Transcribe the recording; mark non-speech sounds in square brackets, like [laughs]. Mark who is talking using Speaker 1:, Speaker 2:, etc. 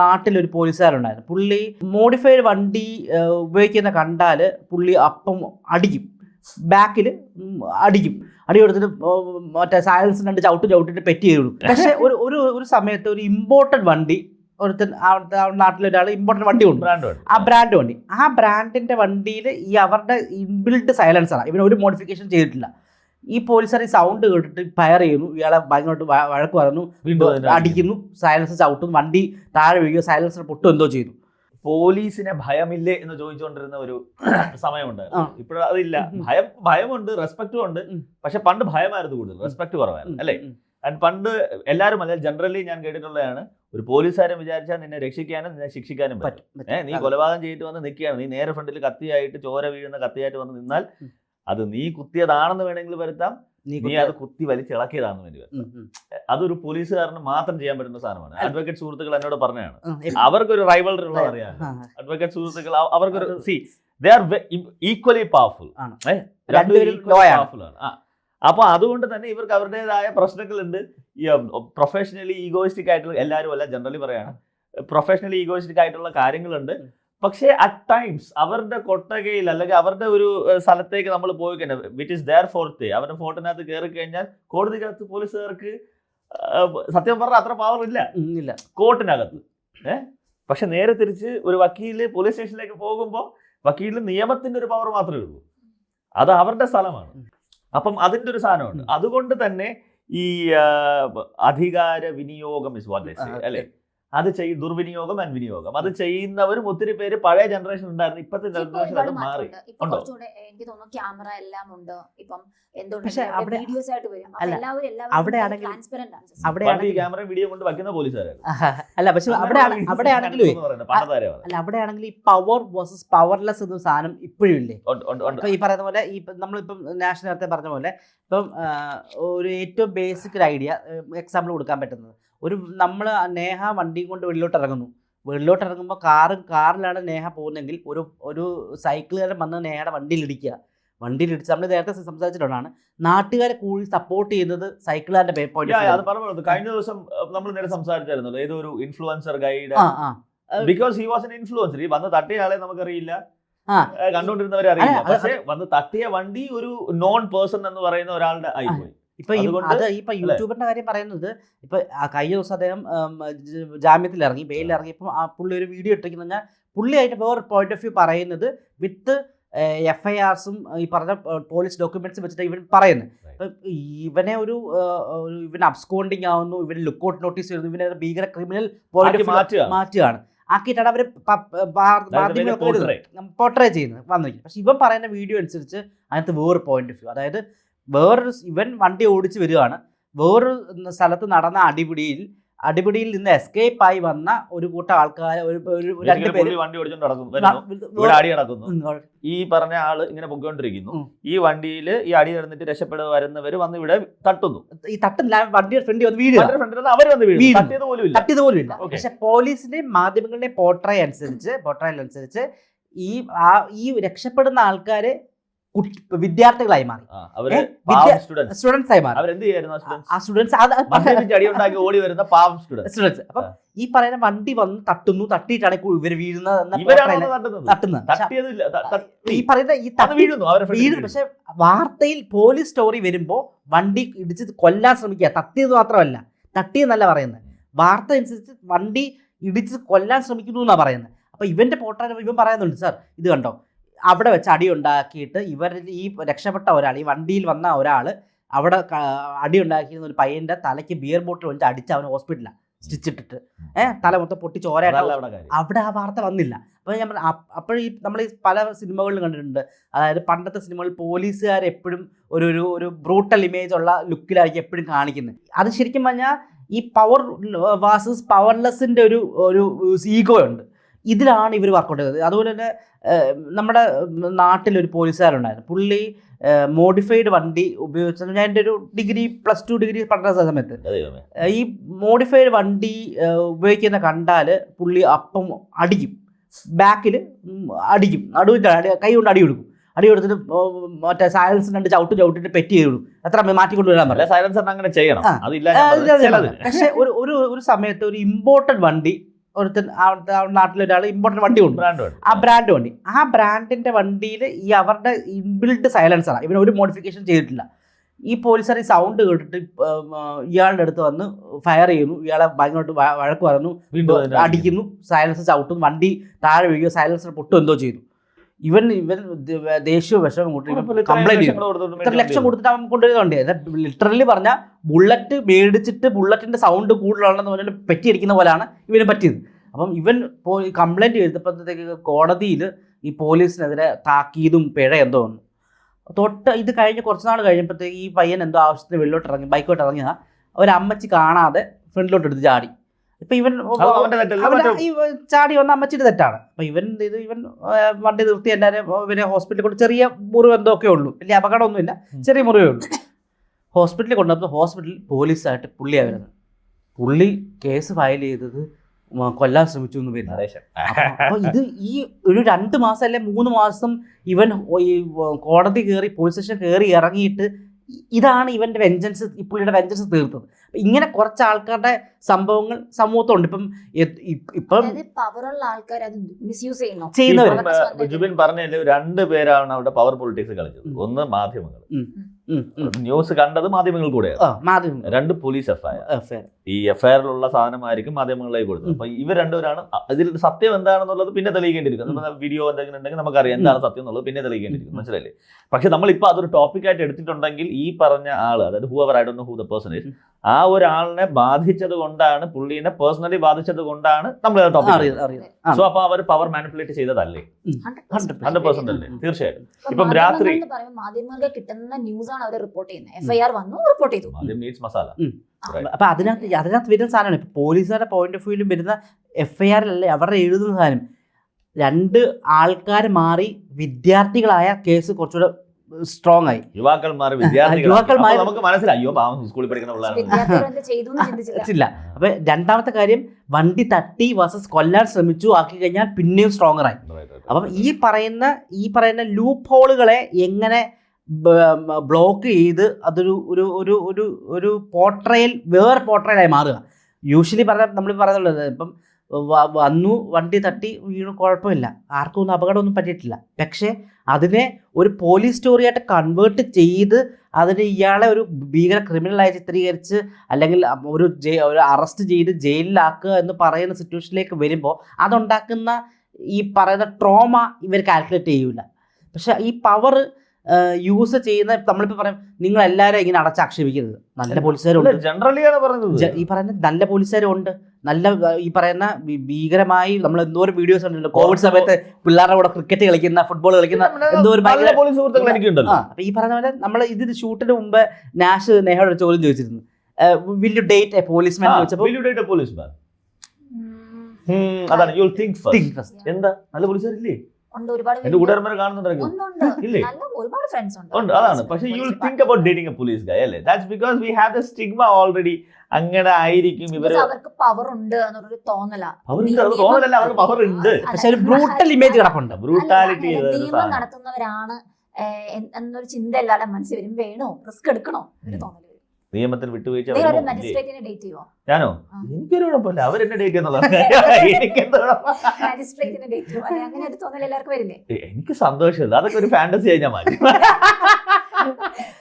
Speaker 1: നാട്ടിലൊരു പോലീസുകാരുണ്ടായിരുന്നു. പുള്ളി മോഡിഫൈഡ് വണ്ടി ഉപയോഗിക്കുന്ന കണ്ടാൽ പുള്ളി അപ്പം അടിക്കും. ബാക്കിൽ അടിക്കും. അടി കൊടുത്തിട്ട് മറ്റേ സയൻസ് രണ്ട് ചവിട്ട് ചവിട്ടിട്ട് പെറ്റി ചെയ്തു പക്ഷെ ഒരു ഒരു ഒരു സമയത്ത് ഒരു ഇമ്പോർട്ടഡ് വണ്ടി ഒരുത്തൻ അവിടുത്തെ ആ നാട്ടിലൊരാൾ ഇമ്പോർട്ടന്റ് വണ്ടി
Speaker 2: ഉണ്ട്
Speaker 1: ആ ബ്രാൻഡ് വണ്ടി. ആ ബ്രാൻഡിന്റെ വണ്ടിയിൽ ഈ അവരുടെ ഇൻബിൽഡ് സൈലൻസറാണ് ഇവൻ ഒരു മോഡിഫിക്കേഷൻ ചെയ്തിട്ടില്ല. ഈ പോലീസുകാർ ഈ സൗണ്ട് കേട്ടിട്ട് ഫയർ ചെയ്യുന്നു. ഇയാളെ ഭയങ്കരമായിട്ട് വഴക്ക് പറഞ്ഞു അടിക്കുന്നു. സൈലൻസർ ചവിട്ടുന്നു. വണ്ടി താഴെ വീഴുക സൈലൻസർ പൊട്ടും എന്തോ ചെയ്യുന്നു.
Speaker 2: പോലീസിനെ ഭയമില്ലേ എന്ന് ചോദിച്ചുകൊണ്ടിരുന്ന ഒരു [coughs]
Speaker 1: സമയമുണ്ട്.
Speaker 2: ഇപ്പോഴും അതില്ല. ഭയം ഭയമുണ്ട് റെസ്പെക്റ്റും ഉണ്ട്. പക്ഷെ പണ്ട് ഭയമായിരുന്നു കൂടുതൽ. റെസ്പെക്ട് കുറവായിരുന്നു അല്ലേ? ആൻഡ് പണ്ട് എല്ലാവരും അല്ലെ ജനറലി ഞാൻ കേട്ടിട്ടുള്ളതാണ് ഒരു പോലീസുകാരൻ വിചാരിച്ചാൽ നിന്നെ രക്ഷിക്കാനും നിന്നെ ശിക്ഷിക്കാനും പറ്റും. ഏഹ് നീ കൊലപാതകം ചെയ്തിട്ട് വന്ന് നിൽക്കുകയാണ്. നീ നേരെ ഫ്രണ്ടിൽ കത്തിയായിട്ട് ചോര വീഴുന്ന കത്തിയായിട്ട് വന്ന് നിന്നാൽ. അത് നീ കുത്തിയതാണെന്ന് വേണമെങ്കിൽ വരുത്താം.
Speaker 1: നീ
Speaker 2: അത് കുത്തി വലിച്ചിളക്കിയതാണെന്ന് വേണ്ടി
Speaker 1: വരുത്താം.
Speaker 2: അതൊരു പോലീസുകാരന് മാത്രം ചെയ്യാൻ പറ്റുന്ന സാധനമാണ്. അഡ്വക്കേറ്റ് സുഹൃത്തുക്കൾ എന്നോട് പറഞ്ഞതാണ്. അവർക്കൊരു റൈവൽ ഉള്ളത് അറിയാം അഡ്വക്കേറ്റ് സുഹൃത്തുക്കൾ അവർക്കൊരു see they are equally powerful
Speaker 1: ആണ്. രണ്ടുപേരും ആണ്.
Speaker 2: പവർഫുൾ ആണ്. ആ. അപ്പൊ അതുകൊണ്ട് തന്നെ ഇവർക്ക് അവരുടേതായ പ്രശ്നങ്ങളുണ്ട്. ഈ പ്രൊഫഷണലി ഈഗോയിസ്റ്റിക് ആയിട്ടുള്ള എല്ലാവരും അല്ല ജനറലി പറയാണ്. പ്രൊഫഷണലി ഈഗോയിസ്റ്റിക് ആയിട്ടുള്ള കാര്യങ്ങളുണ്ട്. പക്ഷേ അറ്റ് ടൈംസ് അവരുടെ കൊട്ടകയിൽ അല്ലെങ്കിൽ അവരുടെ ഒരു സ്ഥലത്തേക്ക് നമ്മൾ പോയി കഴിഞ്ഞാൽ വിറ്റ് ഇസ് ദയർ ഫോർത്ത് അവരുടെ ഫോർട്ടിനകത്ത് കയറി കഴിഞ്ഞാൽ കോടതിക്കകത്ത് പോലീസുകാർക്ക് സത്യം പറഞ്ഞാൽ അത്ര പവർ ഇല്ല.
Speaker 1: ഇല്ല.
Speaker 2: കോർട്ടിനകത്ത്. ഏഹ് പക്ഷെ നേരെ തിരിച്ച് ഒരു വക്കീൽ പോലീസ് സ്റ്റേഷനിലേക്ക് പോകുമ്പോൾ വക്കീലിന് നിയമത്തിന്റെ ഒരു പവർ മാത്രമേ ഉള്ളൂ. അത് അവരുടെ സ്ഥലമാണ്. അപ്പം അതിന്റെ ഒരു സാധനമുണ്ട്. അതുകൊണ്ട് തന്നെ ഈ അധികാര വിനിയോഗം ഇസ് വാട്ട് അല്ലെ? അത് ചെയ്യും ദുർവിനിയോഗം അൻവിനിയോഗം. വിനിയോഗം അത് ചെയ്യുന്നവരും ഒത്തിരി പേര് പഴയ ജനറേഷൻ ഉണ്ടായിരുന്നു. ഇപ്പോഴത്തെ
Speaker 3: ഇപ്പൊ
Speaker 2: ജനറേഷൻ അത് മാറി.
Speaker 3: എനിക്ക് തോന്നുന്നു ക്യാമറ എല്ലാം ഉണ്ട്. ഇപ്പം
Speaker 1: പക്ഷെ അവിടെ-
Speaker 3: വീഡിയോസ് ആയിട്ട് വരും. അപ്പൊ എല്ലാവരും
Speaker 1: അവിടെ ആണെങ്കിൽ-
Speaker 3: ട്രാൻസ്പെറന്റ് ആണ്. system.
Speaker 2: ഈ ക്യാമറ വീഡിയോ കൊണ്ട് വയ്ക്കുന്ന.
Speaker 1: അല്ല പക്ഷെ അവിടെ അവിടെ ആണെങ്കിലും അല്ല അവിടെ ആണെങ്കിൽ ഈ പവർ വേഴ്സസ് പവർലെസ് എന്ന സാധനം ഇപ്പോഴും ഇല്ലേ? ഈ പറയുന്ന പോലെ ഈ ഇപ്പം നമ്മളിപ്പം നാഷണൽ നേരത്തെ പറഞ്ഞ പോലെ ഇപ്പം ഒരു ഏറ്റവും ബേസിക് ഒരു ഐഡിയ എക്സാമ്പിൾ കൊടുക്കാൻ പറ്റുന്നത്. ഒരു നമ്മൾ നേഹ വണ്ടിയും കൊണ്ട് വെളിയിലോട്ട് ഇറങ്ങുന്നു വെളിയിലോട്ട് ഇറങ്ങുമ്പോൾ കാറും കാറിലാണ് നേഹ പോകുന്നതെങ്കിൽ ഒരു ഒരു സൈക്കിളുകാരൻ വന്ന് നേഹയുടെ വണ്ടിയിൽ ഇടിക്കുക വണ്ടിയിൽ ഇടിച്ച് നമ്മൾ നേരത്തെ സംസാരിച്ചിട്ടുള്ളതാണ്. നാട്ടുകാരെ കൂടി സപ്പോർട്ട് ചെയ്യുന്നത് സൈക്കിളുകാരന്റെ
Speaker 2: yeah, അത് പറഞ്ഞു കഴിഞ്ഞ ദിവസം നമ്മൾ നേരെ സംസാരിച്ചായിരുന്നല്ലോ ഏതൊരു influencer guide because he was an influencer ഈ വന്ന് തട്ടിയ ആളെ നമുക്കറിയില്ല. കണ്ടുകൊണ്ടിരുന്നവരെ അറിയില്ല. പക്ഷേ വന്ന് തട്ടിയ വണ്ടി ഒരു നോൺ പേഴ്സൺ എന്ന് പറയുന്ന ഒരാളുടെ ആയിപ്പോയി.
Speaker 1: ഇപ്പൊ അത് ഇപ്പൊ യൂട്യൂബറിന്റെ കാര്യം പറയുന്നത് ഇപ്പൊ ആ കഴിഞ്ഞ ദിവസം അദ്ദേഹം ജാമ്യത്തിൽ ഇറങ്ങി ബെയിലിൽ ഇറങ്ങിയപ്പോൾ ആ പുള്ളി ഒരു വീഡിയോ ഇട്ടിരിക്കുന്ന പുള്ളിയായിട്ട് വേറെ പോയിന്റ് ഓഫ് വ്യൂ പറയുന്നത് വിത്ത് എഫ് ഐ ആർസും ഈ പറഞ്ഞ പോലീസ് ഡോക്യുമെന്റ്സ് വെച്ചിട്ട് ഇവൻ പറയുന്നത്. ഇവനെ ഒരു ഇവൻ അബ്സ്കോണ്ടിങ് ആവുന്നു ഇവന് ലുക്കൗട്ട് നോട്ടീസ് വരുന്നു ഇവനെ ഭീകര ക്രിമിനൽ പോയിന്റ് മാറ്റുകയാണ്. ആക്കിയിട്ടാണ് അവർ. പോർട്രേ ചെയ്യുന്നത് വന്നിരിക്കുന്നത്. പക്ഷെ ഇവൻ പറയുന്ന വീഡിയോ അനുസരിച്ച് അതിനകത്ത് വേറെ പോയിന്റ് ഓഫ് വ്യൂ അതായത് വേറൊരു ഇവൻ വണ്ടി ഓടിച്ച് വരികയാണ്. വേറൊരു സ്ഥലത്ത് നടന്ന അടിപിടിയിൽ അടിപിടിയിൽ നിന്ന് എസ്കേപ്പ് ആയി വന്ന ഒരു കൂട്ടം ആൾക്കാർ ഒരു രണ്ട് പേര്
Speaker 2: വണ്ടി ഓടിച്ചോണ്ട് നടക്കുന്നു. അടി ഈ പറഞ്ഞ ആൾ ഇങ്ങനെ പൊക്കോണ്ടിരിക്കുന്നു. ഈ വണ്ടിയിൽ ഈ അടി നടന്നിട്ട് രക്ഷപ്പെടുക വരുന്നവര് വന്ന് ഇവിടെ തട്ടുന്നു.
Speaker 1: ഈ തട്ടുന്നില്ല വണ്ടിയുടെ ഫ്രണ്ട് വന്ന്
Speaker 2: വീട് ഫ്രണ്ടിൽ അവർ വന്ന്
Speaker 1: വീട്.
Speaker 2: തട്ടിയത് പോലും ഇല്ല.
Speaker 1: തട്ടിയത് പോലും ഇല്ല.
Speaker 2: Okay.
Speaker 1: പക്ഷെ പോലീസിന്റെയും മാധ്യമങ്ങളുടെയും പോർട്രേ അനുസരിച്ച് പോർട്രയിൽ അനുസരിച്ച് ഈ ആ ഈ രക്ഷപ്പെടുന്ന ആൾക്കാര് വിദ്യാർത്ഥികളായി മാറി.
Speaker 2: സ്റ്റുഡൻസ്
Speaker 1: ആയി മാറി.
Speaker 2: ആ സ്റ്റുഡൻസ് ഓടി വരുന്ന പാവം സ്റ്റുഡൻസ്
Speaker 1: സ്റ്റുഡൻസ് ഈ പറയുന്ന വണ്ടി വന്ന് തട്ടുന്നു തട്ടിയിട്ടാണ് ഇവർ വീഴുന്നത് എന്ന
Speaker 2: തട്ടുന്നത്.
Speaker 1: ഈ പറയുന്ന ഈ
Speaker 2: വീഴുന്നു
Speaker 1: പക്ഷെ വാർത്തയിൽ പോലീസ് സ്റ്റോറി വരുമ്പോ വണ്ടി ഇടിച്ച് കൊല്ലാൻ ശ്രമിക്കുക. തട്ടിയത് മാത്രമല്ല. തട്ടിയെന്നല്ല പറയുന്നത്. വാർത്ത അനുസരിച്ച് വണ്ടി ഇടിച്ച് കൊല്ലാൻ ശ്രമിക്കുന്നു എന്നാണ് പറയുന്നത്. അപ്പൊ ഇവന്റെ പോട്ടാൻ ഇവൻ പറയുന്നുണ്ട് സാർ ഇത് കണ്ടോ? അവിടെ വെച്ച് അടി ഉണ്ടാക്കിയിട്ട് ഇവർ ഈ രക്ഷപ്പെട്ട ഒരാൾ ഈ വണ്ടിയിൽ വന്ന ഒരാൾ അവിടെ അടി ഉണ്ടാക്കിയിരുന്ന ഒരു പയ്യന്റെ തലയ്ക്ക് ബിയർ ബോട്ടിൽ വെച്ച് അടിച്ച് അവൻ ഹോസ്പിറ്റലാണ് സ്റ്റിച്ചിട്ടിട്ട് ഏഹ് തല മൊത്തം പൊട്ടി ചോരയായിട്ട്
Speaker 2: അവിടെ
Speaker 1: ആ വാർത്ത വന്നില്ല. അപ്പോൾ ഞാൻ അപ്പോൾ ഈ നമ്മൾ ഈ പല സിനിമകളിലും കണ്ടിട്ടുണ്ട്. അതായത് പണ്ടത്തെ സിനിമകളിൽ പോലീസുകാർ എപ്പോഴും ഒരു ഒരു ഒരു ബ്രൂട്ടൽ ഇമേജ് ഉള്ള ലുക്കിലായിരിക്കും എപ്പോഴും കാണിക്കുന്നത്. അത് ശരിക്കും പറഞ്ഞാൽ ഈ പവർ വാസസ് പവർലെസ്സിന്റെ ഒരു ഒരു ഈഗോ ഉണ്ട് ഇതിലാണ് ഇവർ വർക്കൗട്ട് ചെയ്തത് അതുപോലെ തന്നെ നമ്മുടെ നാട്ടിലൊരു പോലീസുകാരുണ്ടായിരുന്നു. പുള്ളി മോഡിഫൈഡ് വണ്ടി ഉപയോഗിച്ചത്. ഞാൻ എന്റെ ഒരു ഡിഗ്രി പ്ലസ് ടു ഡിഗ്രി പഠന സമയത്ത് ഈ മോഡിഫൈഡ് വണ്ടി ഉപയോഗിക്കുന്ന കണ്ടാൽ പുള്ളി അപ്പം അടിക്കും. ബാക്കിൽ അടിക്കും. നടുവിന്റെ അടി കൈ കൊണ്ട് അടി കൊടുക്കും. അടി കൊടുത്തിട്ട് മറ്റേ സയൻസ് രണ്ട് ചവിട്ട് ചവിട്ടിട്ട് പെറ്റി ചെയ്തു അത്ര മാറ്റിക്കൊണ്ട് വരാൻ
Speaker 2: അല്ല
Speaker 1: പറയാം.
Speaker 2: അങ്ങനെ ചെയ്യണം.
Speaker 1: പക്ഷേ ഒരു ഒരു സമയത്ത് ഒരു ഇമ്പോർട്ടന്റ് വണ്ടി ഒരുത്തൻ അവിടുത്തെ ആ നാട്ടിലെ ഒരാൾ ഇമ്പോർട്ടന്റ് വണ്ടി
Speaker 2: ഉണ്ട്
Speaker 1: ആ ബ്രാൻഡ് വണ്ടി. ആ ബ്രാൻഡിന്റെ വണ്ടിയിൽ ഈ അവരുടെ ഇൻബിൽഡ് സൈലൻസറാണ് ഇവൻ ഒരു മോഡിഫിക്കേഷൻ ചെയ്തിട്ടില്ല. ഈ പോലീസുകാർ ഈ സൗണ്ട് കേട്ടിട്ട് ഇയാളുടെ അടുത്ത് വന്ന് ഫയർ ചെയ്യുന്നു. ഇയാളെ ഭയങ്കരമായിട്ട് വഴക്ക് പറഞ്ഞു അടിക്കുന്നു. സൈലൻസർ ചവിട്ടുന്നു. വണ്ടി താഴെ വീഴുകയോ സൈലൻസർ പൊട്ടും എന്തോ ചെയ്തു ഇവൻ ഇവൻ ദേശീയ ദേഷ്യവും വിഷമം കൂട്ടി കംപ്ലൈന്റ് ചെയ്തു ഇത്ര ലക്ഷം കൊടുത്തിട്ട് അവൻ കൊണ്ടുവരുന്നുണ്ട് ലിറ്ററലി പറഞ്ഞ. ബുള്ളറ്റ് മേടിച്ചിട്ട് ബുള്ളറ്റിന്റെ സൗണ്ട് കൂടുതലാണെന്ന് പറഞ്ഞാൽ പറ്റിയിരിക്കുന്ന പോലെയാണ് ഇവന് പറ്റിയത്. അപ്പം ഇവൻ കംപ്ലൈന്റ് ചെയ്തപ്പോഴത്തേക്ക് കോടതിയിൽ ഈ പോലീസിനെതിരെ താക്കീതും പിഴ എന്തോ വന്നു. തൊട്ട് ഇത് കഴിഞ്ഞ് കുറച്ച് നാൾ കഴിഞ്ഞപ്പോഴത്തേക്ക് ഈ പയ്യൻ എന്തോ ആവശ്യത്തിന് വെള്ളോട്ട് ഇറങ്ങി ബൈക്കോട്ട് ഇറങ്ങിയതാണ് ഒരമ്മച്ചി കാണാതെ ഫ്രണ്ടിലോട്ട് എടുത്ത് ചാടി. ഇപ്പൊ ഇവൻ ചാടി വന്ന അമ്മച്ചിയുടെ തെറ്റാണ്. അപ്പൊ ഇവൻ ഇത് ഇവൻ വണ്ടി നിർത്തി എല്ലാവരും ഇവരെ ഹോസ്പിറ്റലിൽ കൊണ്ട് ചെറിയ മുറിവ് എന്തൊക്കെ ഉള്ളൂ. വലിയ അപകടമൊന്നുമില്ല. ചെറിയ മുറിവേ ഉള്ളൂ. ഹോസ്പിറ്റലിൽ കൊണ്ടുവന്നപ്പോൾ ഹോസ്പിറ്റലിൽ പോലീസായിട്ട് പുള്ളിയാണ് വരുന്നത് പുള്ളി കേസ് ഫയൽ ചെയ്തത് കൊല്ലാൻ ശ്രമിച്ചു എന്ന് വരുന്നത് അപ്പൊ ഇത് ഈ ഒരു രണ്ട് മാസം അല്ലെ മൂന്ന് മാസം ഇവൻ ഈ കോടതി കയറി പോലീസ് സ്റ്റേഷൻ കയറി ഇറങ്ങിയിട്ട് ഇതാണ് ഇവന്റെ വെഞ്ചൻസ് ഈ പുള്ളിയുടെ വെഞ്ചൻസ് തീർത്തത്. ഇങ്ങനെ കുറച്ച് ആൾക്കാരുടെ സംഭവങ്ങൾ സമൂഹത്തുണ്ട്. ഇപ്പം ഇപ്പം
Speaker 3: പവറുള്ള ആൾക്കാർ അത് മിസ്യൂസ് ചെയ്യുന്നു.
Speaker 2: ജുബിൻ പറഞ്ഞതിൽ രണ്ട് പേരാണ് അവിടെ പവർ പൊളിറ്റിക്സ് കളിച്ചത്. ഒന്ന് മാധ്യമങ്ങൾ. ന്യൂസ് കണ്ടത് മാധ്യമങ്ങൾ
Speaker 1: കൂടെ മാധ്യമം
Speaker 2: രണ്ട് പോലീസ് എഫ്ഐആർ ഈ എഫ്ഐആറിലുള്ള സാധനമായിരിക്കും മാധ്യമങ്ങളിലേക്ക് കൊടുത്തത്. അപ്പൊ ഇവർ രണ്ടുപേരാണ് അതിൽ ഇതിൽ സത്യം എന്താണെന്നുള്ളത് പിന്നെ തെളിയിക്കേണ്ടിയിരിക്കും വീഡിയോ എന്തെങ്കിലും ഉണ്ടെങ്കിൽ നമുക്കറിയാം എന്താണ് സത്യം എന്നുള്ളത് പിന്നെ തെളിയിക്കേണ്ടിയിരിക്കും
Speaker 1: ഉം.
Speaker 2: മനസ്സിലല്ലേ പക്ഷെ നമ്മളിപ്പോ അതൊരു ടോപ്പിക്കായിട്ട് എടുത്തിട്ടുണ്ടെങ്കിൽ ഈ പറഞ്ഞ ആൾ അതായത് who are I do who the person. ആ ഒരാളിനെ ബാധിച്ചത് കൊണ്ടാണ് പുള്ളീനെ പേഴ്സണലി ബാധിച്ചത് കൊണ്ടാണ് നമ്മൾ
Speaker 1: ആ,
Speaker 2: സോ അപ്പൊ അവർ പവർ മാനിപ്പുലേറ്റ് ചെയ്തതല്ലേ?
Speaker 3: 100%
Speaker 2: ഹൺഡ്രഡ് പെർസെന്റ് അല്ലേ? തീർച്ചയായും
Speaker 3: ഇപ്പം
Speaker 2: രാത്രി-
Speaker 3: മാധ്യമങ്ങൾ മാധ്യമങ്ങൾക്ക് കിട്ടുന്ന ന്യൂസ് ആണ് അവർ റിപ്പോർട്ട് ചെയ്യുന്നത് എഫ്ഐആർ വന്നു റിപ്പോർട്ട് ചെയ്തു.
Speaker 2: മസാല.
Speaker 1: അപ്പൊ അതിനകത്ത് അതിനകത്ത് വരുന്ന സാധനമാണ്. ഇപ്പൊ പോലീസുകാരുടെ പോയിന്റ് ഓഫ് വ്യൂവിലും വരുന്ന എഫ്ഐആറിലല്ലേ അവരുടെ എഴുതുന്ന സാധനം. രണ്ട് ആൾക്കാർ മാറി വിദ്യാർത്ഥികളായ കേസ് കുറച്ചുകൂടെ സ്ട്രോങ് ആയി.
Speaker 2: യുവാക്കൾ മാറി വിദ്യാർത്ഥികൾ
Speaker 1: യുവാക്കൾ മാറി-
Speaker 2: നമുക്ക് മനസ്സിലായി. സ്കൂളിൽ പഠിക്കുന്ന
Speaker 1: അപ്പൊ രണ്ടാമത്തെ കാര്യം വണ്ടി തട്ടി വസസ് കൊല്ലാൻ ശ്രമിച്ചു ആക്കി കഴിഞ്ഞാൽ പിന്നെയും സ്ട്രോങ്ങർ ആയി. അപ്പം ഈ പറയുന്ന ഈ പറയുന്ന ലൂപ്പ് ഹോളുകളെ എങ്ങനെ ബ്ലോക്ക് ചെയ്ത് അതൊരു ഒരു ഒരു ഒരു ഒരു പോർട്രയൽ വേറെ പോർട്രയലായി മാറുക. യൂഷ്വലി പറഞ്ഞ നമ്മൾ പറയുന്നുള്ളത് ഇപ്പം വന്നു വണ്ടി തട്ടി വീണു കുഴപ്പമില്ല. ആർക്കും ഒന്നും അപകടമൊന്നും പറ്റിയിട്ടില്ല. പക്ഷേ അതിനെ ഒരു പോലീസ് സ്റ്റോറിയായിട്ട് കൺവേർട്ട് ചെയ്ത് അതിന് ഇയാളെ ഒരു ഭീകര ക്രിമിനലായി ചിത്രീകരിച്ച് അല്ലെങ്കിൽ ഒരു ഒരു അറസ്റ്റ് ചെയ്ത് ജയിലിലാക്കുക എന്ന് പറയുന്ന സിറ്റുവേഷനിലേക്ക് വരുമ്പോൾ അതുണ്ടാക്കുന്ന ഈ പറയുന്ന ട്രോമ ഇവർ കാൽക്കുലേറ്റ് ചെയ്യൂല. പക്ഷെ ഈ പവർ യൂസ് ചെയ്യുന്ന നമ്മളിപ്പോൾ പറയും നിങ്ങൾ എല്ലാവരും ഇങ്ങനെ അടച്ചാക്ഷേപിക്കരുത്. നല്ല പോലീസുകാരുണ്ട്.
Speaker 2: ജനറലി ആണ്
Speaker 1: പറയുന്നത് ഈ പറയുന്ന നല്ല പോലീസുകാരും ഉണ്ട് നല്ല ഈ പറയുന്ന ഭീകരമായി നമ്മൾ എന്തോ ഒരു വീഡിയോസ് ഉണ്ടല്ലോ കോവിഡ് സമയത്ത് പിള്ളേരുടെ കൂടെ ക്രിക്കറ്റ് കളിക്കുന്ന ഫുട്ബോൾ കളിക്കുന്ന എന്തോ ഒരു അപ്പൊ ഈ പറഞ്ഞ പോലെ നമ്മൾ ഇത് ഷൂട്ടിന് മുമ്പ് നാഷ് നേഹയോട് ഒരു ചോദ്യം ചോദിച്ചിരുന്നു. Will you date a policeman ചോദിച്ചപ്പോൾ
Speaker 2: അതാണ്. You think. എന്താ? നല്ല പോലീസുകാരില്ലേ
Speaker 3: ഉണ്ട് ഒരുപാട്
Speaker 2: എന്റെ കൂട്ടുകാരന്മാരെ കാണുന്നുണ്ടെങ്കിൽ
Speaker 3: ഒരുപാട് ഫ്രണ്ട്സ് ഉണ്ട്.
Speaker 2: ഉണ്ട് അതാണ്. പക്ഷേ you
Speaker 3: will
Speaker 2: think about dating a police guy അല്ലേ? That's because we have the stigma already അങ്ങനെ ആയിരിക്കും
Speaker 3: ഇവർ അവർക്ക് പവർ ഉണ്ട് എന്നൊരു തോന്നല.
Speaker 2: അവർക്ക് അത് തോന്നലല്ല അവർക്ക് പവർ ഉണ്ട്.
Speaker 1: പക്ഷേ ഒരു ബ്രൂട്ടൽ ഇമേജ് കിടപ്പുണ്ട്.
Speaker 2: ബ്രൂട്ടാലിറ്റി
Speaker 3: നടത്തുന്നവരാണ് എന്നൊരു ചിന്ത എല്ലാവരുടെ മനസ്സിൽ വരും വേണോ? റിസ്ക് എടുക്കണോ? ഒരു
Speaker 2: ഉം. നിയമത്തിൽ വിട്ടുവീഴ്ച ഞാനോ. എനിക്കൊരു കുഴപ്പമില്ല അവരെന്നെ ഡേറ്റ് [laughs] എനിക്ക് സന്തോഷമില്ല. അതൊക്കെ ഒരു ഫാന്റസി ആയി ഞാൻ മാറ്റി. [laughs]